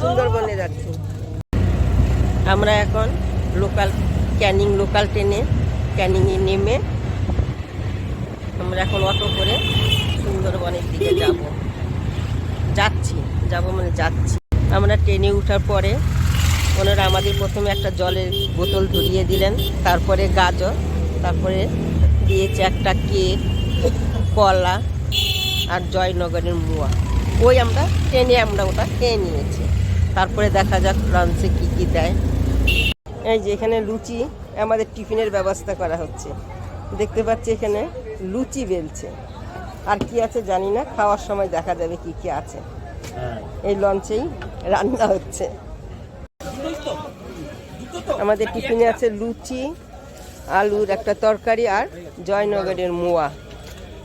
সুন্দরবনে যাচ্ছি। আমরা এখন লোকাল ক্যানিং লোকাল ট্রেনে ক্যানিংয়ে নেমে আমরা এখন অটো করে সুন্দরবনের দিকে যাব। যাচ্ছি, যাব মানে যাচ্ছি। আমরা ট্রেনে ওঠার পরে ওনারা আমাদের প্রথমে একটা জলের বোতল ধরিয়ে দিলেন, তারপরে গাজর, তারপরে দিয়েছে একটা কেক, কলা আর জয়নগরের মুয়া। ওই আমরা টেনে আমরা ওটা খেয়ে নিয়েছি। তারপরে দেখা যাক লঞ্চে কী কী দেয়। এই যে এখানে লুচি আমাদের টিফিনের ব্যবস্থা করা হচ্ছে। দেখতে পাচ্ছি এখানে লুচি বেলছে। আর কি আছে জানি না খাওয়ার সময় দেখা যাবে কি কি আছে। এই লঞ্চেই রান্না হচ্ছে। আমাদের টিফিনে আছে লুচি আলুর একটা তরকারি আর জয়নগরের মোয়া।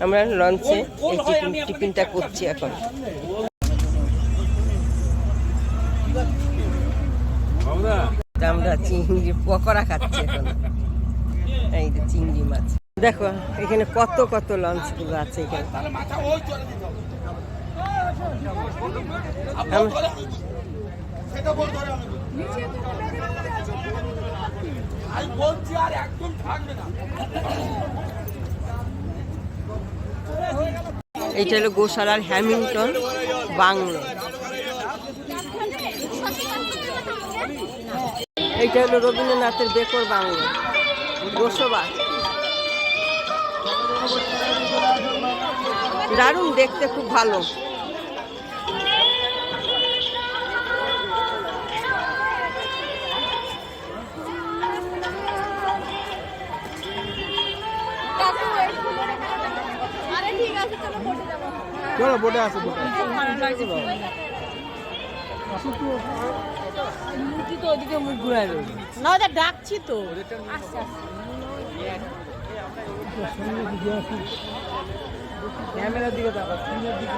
আমরা লঞ্চে টিফিন টিফিনটা করছি এখন। আমরা চিংড়ি, পকোড়া খাচ্ছি এখন। এই যে চিংড়ি মাছ। দেখো, এখানে কত কত লঞ্চগুলো আছে এখানে। আমরা- এইটা হলো গোশালার হ্যামিল্টন, বাংলো। এইটা হলো রবীন্দ্রনাথের বেকর বাংলো, গোসবা। দারুণ দেখতে, খুব ভালো। চলো বোটে আসো বোটে না ওদের ডাকছি তো। ক্যামেরার দিকে তাকাও সামনের দিকে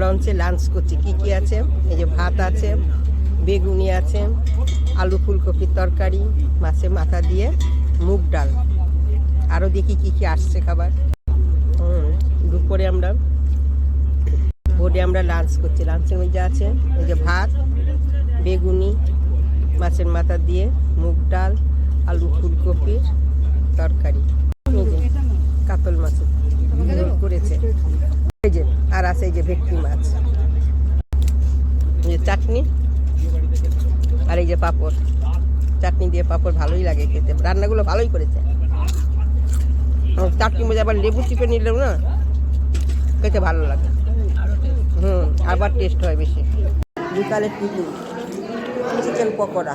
লঞ্চে লাঞ্চ করছি। কি কি আছে? এই যে ভাত আছে, বেগুনি আছে, আলু ফুলকপির তরকারি, মাছের মাথা দিয়ে মুগ ডাল। আরও দেখি কি কি আসছে খাবার। দুপুরে আমরা বোর্ডে আমরা লাঞ্চ করছি। লাঞ্চের মধ্যে আছে এই যে ভাত, বেগুনি, মাছের মাথা দিয়ে মুগ ডাল, আলু ফুলকপির তরকারি এই যে কাতল মাছের ঝোল করেছে এই আছে এই যে ভেটকি মাছ। যে চাটনি আর এই যে পাঁপড়। চাটনি দিয়ে পাঁপড় ভালোই লাগে খেতে। রান্নাগুলো ভালোই করেছে। চাটনি মধ্যে আবার লেবু চিপে নিলেও না খেতে ভালো লাগে। হুম, আবার টেস্ট হয় বেশি। বিকালের টিফিন, চিকেন পকোড়া।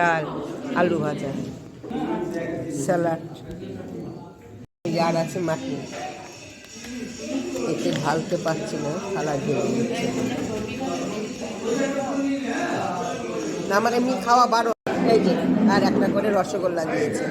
ডাল আলু ভাজা। স্যালাড। আর আছে মাটি এতে ঢালতে পারছি না থালা না, আমার এমনি খাওয়া বারো এই যে আর একটা করে রসগোল্লা দিয়েছে।